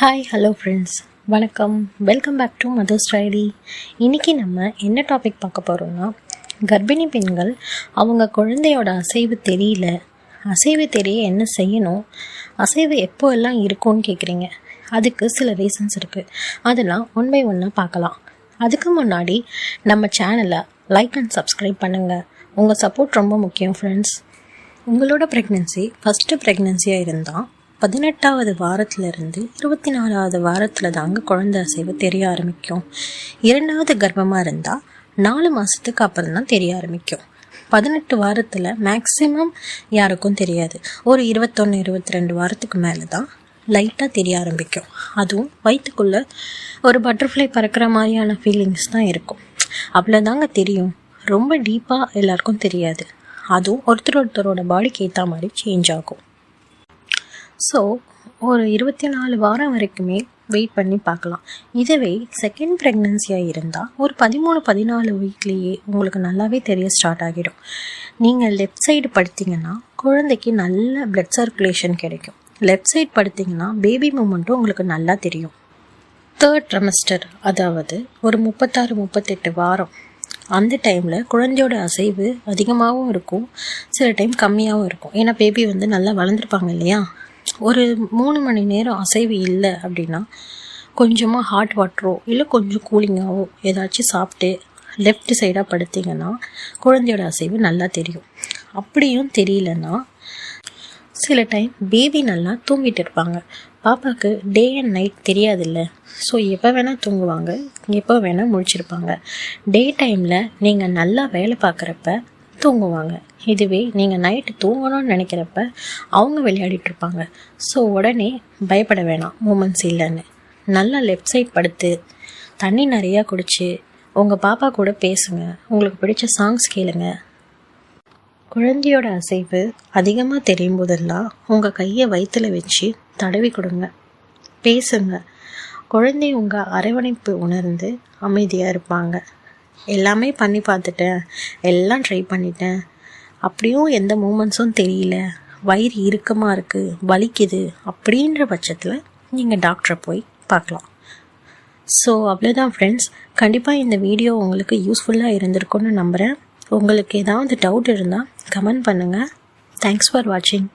Hi hello friends வணக்கம். Welcome back to mother's diary இன்றைக்கி நம்ம என்ன டாபிக் பார்க்க போகிறோம்னா கர்ப்பிணி பெண்கள் அவங்க குழந்தையோட அசைவு தெரியல. அசைவு தெரிய என்ன செய்யணும்? அசைவு எப்போ எல்லாம் இருக்கும்னு கேட்குறீங்க அதுக்கு சில ரீசன்ஸ் இருக்குது அதெல்லாம் ஒன் பை ஒன்னாக பார்க்கலாம். அதுக்கு முன்னாடி நம்ம சேனலை லைக் அண்ட் சப்ஸ்கிரைப் பண்ணுங்கள் உங்கள் சப்போர்ட் ரொம்ப முக்கியம் ஃப்ரெண்ட்ஸ் உங்களோட ப்ரெக்னென்சி ஃபஸ்ட்டு ப்ரெக்னென்சியாக இருந்தால் பதினெட்டாவது வாரத்திலிருந்து இருபத்தி நாலாவது வாரத்தில் தாங்க குழந்தை அசைவு தெரிய ஆரம்பிக்கும். இரண்டாவது கர்ப்பமாக இருந்தால் நாலு மாதத்துக்கு அப்புறம் தான் தெரிய ஆரம்பிக்கும். பதினெட்டு வாரத்தில் மேக்ஸிமம் யாருக்கும் தெரியாது. ஒரு இருபத்தொன்று இருபத்தி ரெண்டு வாரத்துக்கு மேலே தான் லைட்டாக தெரிய ஆரம்பிக்கும். அதுவும் வயிற்றுக்குள்ளே ஒரு பட்டர்ஃப்ளை பறக்கிற மாதிரியான ஃபீலிங்ஸ் தான் இருக்கும். அவ்வளோதாங்க தெரியும். ரொம்ப டீப்பாக எல்லாருக்கும் தெரியாது. அதுவும் ஒருத்தர் ஒருத்தரோட பாடிக்கு ஏற்ற மாதிரி சேஞ்ச் ஆகும். ஸோ ஒரு இருபத்தி நாலு வாரம் வரைக்குமே வெயிட் பண்ணி பார்க்கலாம். இதுவே செகண்ட் ப்ரெக்னென்சியாக இருந்தால் ஒரு பதிமூணு பதினாலு வீக்லேயே உங்களுக்கு நல்லாவே தெரிய ஸ்டார்ட் ஆகிடும். நீங்கள் லெஃப்ட் சைடு படுத்திங்கன்னா குழந்தைக்கு நல்ல பிளட் சர்க்குலேஷன் கிடைக்கும். லெஃப்ட் சைடு படுத்திங்கன்னா பேபி மூமெண்ட்டும் உங்களுக்கு நல்லா தெரியும். தேர்ட் ட்ரெமஸ்டர் அதாவது ஒரு முப்பத்தாறு முப்பத்தெட்டு வாரம். அந்த டைமில் குழந்தையோட அசைவு அதிகமாகவும் இருக்கும். சில டைம் கம்மியாகவும் இருக்கும். ஏன்னா பேபி வந்து நல்லா வளர்ந்துருப்பாங்க இல்லையா? ஒரு மூணு மணி நேரம் அசைவு இல்லை அப்படின்னா கொஞ்சமாக ஹாட் வாட்டரோ இல்லை கொஞ்சம் கூலிங்காகவோ ஏதாச்சும் சாப்பிட்டு லெஃப்ட் சைடாக படுத்திங்கன்னா குழந்தையோட அசைவு நல்லா தெரியும். அப்படியும் தெரியலன்னா சில டைம் பேபி நல்லா தூங்கிட்டு இருப்பாங்க. பாப்பாவுக்கு டே அண்ட் நைட் தெரியாதில்ல. ஸோ எப்போ வேணால் தூங்குவாங்க எப்போ வேணால் முழிச்சிருப்பாங்க. டே டைமில் நீங்கள் நல்லா வேலை பார்க்குறப்ப தூங்குவாங்க. இதுவே நீங்கள் நைட்டு தூங்கணும்னு நினைக்கிறப்ப அவங்க விளையாடிட்டு இருப்பாங்க ஸோ உடனே பயப்பட வேணாம். மூமெண்ட்ஸ் இல்லைன்னு. நல்லா லெஃப்ட் சைட் படுத்து தண்ணி நிறையா குடிச்சு உங்கள் பாப்பா கூட பேசுங்க. உங்களுக்கு பிடிச்ச சாங்ஸ் கேளுங்க. குழந்தையோட அசைவு அதிகமாக தெரியும் போதெல்லாம் உங்கள் கையை வயிற்றில் வச்சு தடவி கொடுங்க. பேசுங்க. குழந்தை உங்கள் அரவணைப்பு உணர்ந்து அமைதியாக இருப்பாங்க. எல்லாமே பண்ணி பார்த்துட்டேன். எல்லாம் ட்ரை பண்ணிட்டேன். அப்படியும் எந்த மூமெண்ட்ஸும் தெரியல. வயிறு இறுக்கமாக இருக்குது வலிக்குது அப்படின்ற பட்சத்தில் நீங்கள் டாக்டரை போய் பார்க்கலாம். ஸோ அவ்வளோதான் ஃப்ரெண்ட்ஸ் கண்டிப்பாக இந்த வீடியோ உங்களுக்கு யூஸ்ஃபுல்லாக இருந்திருக்கும்னு நம்புகிறேன் உங்களுக்கு ஏதாவது டவுட் இருந்தால் கமெண்ட் பண்ணுங்கள் தேங்க்ஸ் ஃபார் வாட்சிங்